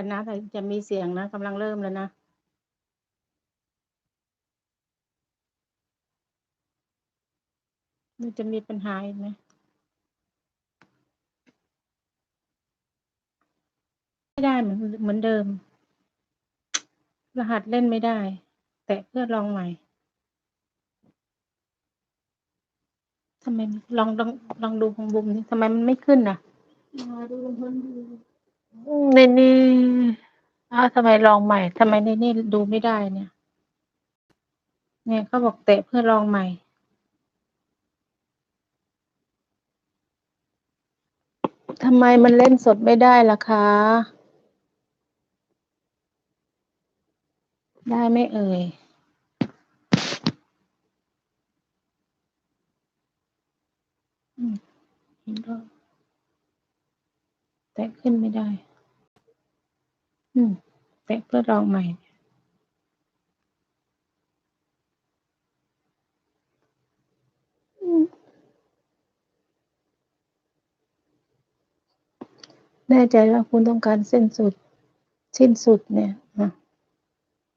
กันนะแต่จะมีเสียงนะกำลังเริ่มแล้วนะมันจะมีปัญหาอีกไหมไม่ได้เหมือนเหมือนเดิม รหัสเล่นไม่ได้ แต่เพื่อลองใหม่ทำไมลองลองลองดูของบุมนี่ทำไมมันไม่ขึ้นอะดูลุงพลดู อืมในนี่อ้าว ทำไมลองใหม่ ทำไมในนี่ดูไม่ได้เนี่ย เนี่ยเขาบอกเตะเพื่อลองใหม่ ทำไมมันเล่นสดไม่ได้ล่ะคะ ได้ไหม่เอ่ย อืมเห็นก็ แตะขึ้นไม่ได้ อืม แตะเพื่อลองใหม่ แน่ใจว่าคุณต้องการเส้นสุด สิ้นสุดเนี่ยอะ